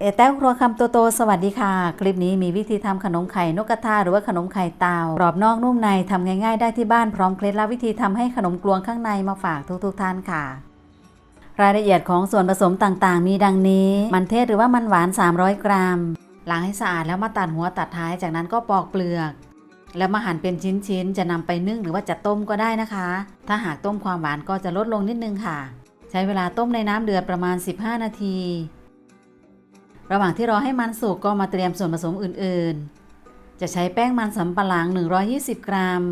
เอแต้วครัวคำโตโตสวัสดีค่ะ คลิปนี้มีวิธีทำขนมไข่นกกระทาหรือว่าขนมไข่เตากรอบนอกนุ่มในทำง่าย ๆ ได้ที่บ้านพร้อมเคล็ดลับวิธีทำให้ขนมกลวงข้างในมาฝากทุกๆท่านค่ะ รายละเอียดของส่วนผสมต่างๆ มีดังนี้ มันเทศหรือว่ามันหวาน 300 กรัมล้างให้สะอาดแล้วมาตัดหัวตัดท้ายจากนั้นก็ปอกเปลือก แล้วมาหั่นเป็นชิ้นๆจะนำไปนึ่งหรือว่าจะต้มก็ได้นะคะ ถ้าหากต้มความหวานก็จะลดลงนิดนึงค่ะ ใช้เวลาต้มในน้ำเดือดประมาณ 15 นาที ระหว่างที่รอให้มันสุกก็มาเตรียมส่วนผสมอื่นๆ จะใช้แป้งมันสำปะหลัง 120 กรัม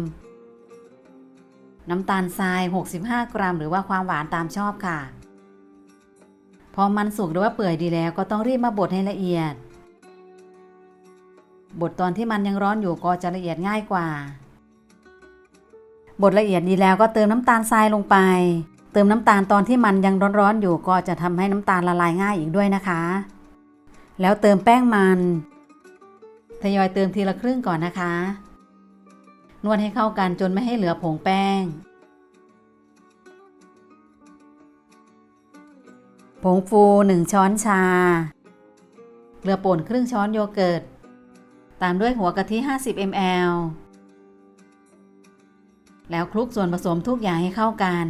น้ำตาลทราย 65 กรัม หรือว่าความหวานตามชอบค่ะ พอมันสุกหรือว่าเปื่อยดีแล้วก็ต้องรีบมาบดให้ละเอียด บดตอนที่มันยังร้อนอยู่ก็จะละเอียดง่ายกว่า บดละเอียดดีแล้วก็เติมน้ำตาลทรายลงไป เติมน้ำตาลตอนที่มันยังร้อนๆอยู่ก็จะทำให้น้ำตาลละลายง่ายอีกด้วยนะคะ แล้วเติมแป้งมันทยอยเติมทีละครึ่งก่อนนะคะ นวดให้เข้ากันจนไม่ให้เหลือผงแป้ง ผงฟู1ช้อนชา เกลือป่นครึ่งช้อนโยเกิร์ต ตามด้วยหัวกะทิ 50 ml แล้วคลุกส่วนผสมทุกอย่างให้เข้ากัน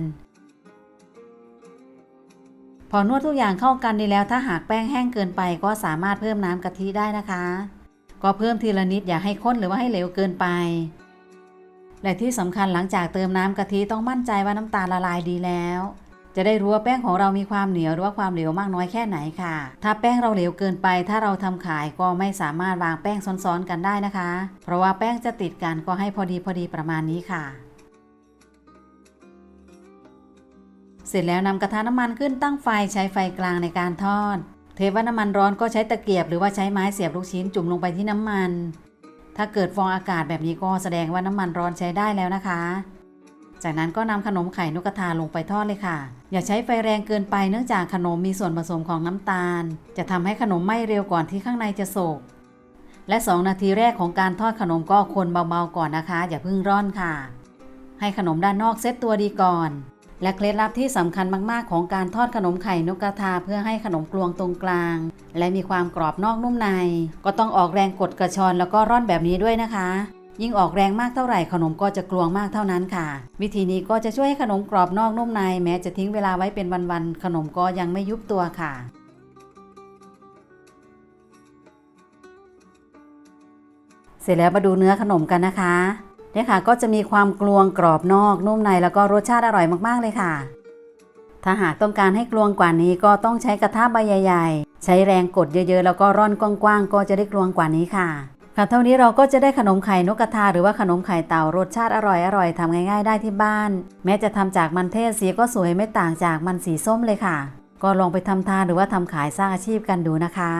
พอนวดทุกอย่างเข้ากันดีแล้ว ถ้าหากแป้งแห้งเกินไป ก็สามารถเพิ่มน้ำกะทิได้นะคะ ก็เพิ่มทีละนิดอย่าให้ข้นหรือว่าให้เหลวเกินไป และที่สำคัญหลังจากเติมน้ำกะทิต้องมั่นใจว่าน้ำตาลละลายดีแล้ว จะได้รู้ว่าแป้งของเรามีความเหนียวหรือว่าความเหลวมากน้อยแค่ไหนค่ะ ถ้าแป้งเราเหลวเกินไป ถ้าเราทำขายก็ไม่สามารถวางแป้งซ้อนๆกันได้นะคะ เพราะว่าแป้งจะติดกันก็ให้พอดีพอดีประมาณนี้ค่ะ เสร็จแล้วนำกระทะน้ำมันขึ้นตั้งไฟใช้ไฟกลางในการทอด เทว่าน้ำมันร้อนก็ใช้ตะเกียบหรือว่าใช้ไม้เสียบลูกชิ้นจุ่มลงไปที่น้ำมัน ถ้าเกิดฟองอากาศแบบนี้ก็แสดงว่าน้ำมันร้อนใช้ได้แล้วนะคะ จากนั้นก็นำขนมไข่นกกระทาลงไปทอดเลยค่ะ อย่าใช้ไฟแรงเกินไปเนื่องจากขนมมีส่วนผสมของน้ำตาล จะทำให้ขนมไหม้เร็วก่อนที่ข้างในจะสุกและ 2 นาทีแรกของการทอดขนมก็คนเบาๆก่อนนะคะ อย่าเพิ่งร่อนค่ะ ให้ขนมด้านนอกเซตตัวดีก่อน และเคล็ดลับที่สำคัญมาก ๆ ของการทอดขนมไข่นกกระทาเพื่อให้ขนมกลวงตรงกลาง และมีความกรอบนอกนุ่มใน ก็ต้องออกแรงกดกระชอนแล้วก็ร่อนแบบนี้ด้วยนะคะ ยิ่งออกแรงมากเท่าไหร่ขนมก็จะกลวงมากเท่านั้นค่ะ วิธีนี้ก็จะช่วยให้ขนมกรอบนอกนุ่มใน แม้จะทิ้งเวลาไว้เป็นวันๆขนมก็ยังไม่ยุบตัวค่ะเสร็จแล้วมาดูเนื้อขนมกันนะคะ เนี่ยค่ะก็จะมีความกลวงกรอบนอกนุ่มในแล้วก็รสชาติอร่อยมากๆเลยค่ะ ถ้าหากต้องการให้กลวงกว่านี้ก็ต้องใช้กระทะใบใหญ่ๆ ใช้แรงกดเยอะๆ แล้วก็ร่อนกว้างๆก็จะได้กลวงกว่านี้ค่ะค่ะเท่านี้เราก็จะได้ขนมไข่นกกระทาหรือว่าขนมไข่เต่ารสชาติอร่อยๆทำง่ายๆได้ที่บ้าน แม้จะทำจากมันเทศสีก็สวยไม่ต่างจากมันสีส้มเลยค่ะ ก็ลองไปทำทานหรือว่าทำขายสร้างอาชีพกันดูนะคะ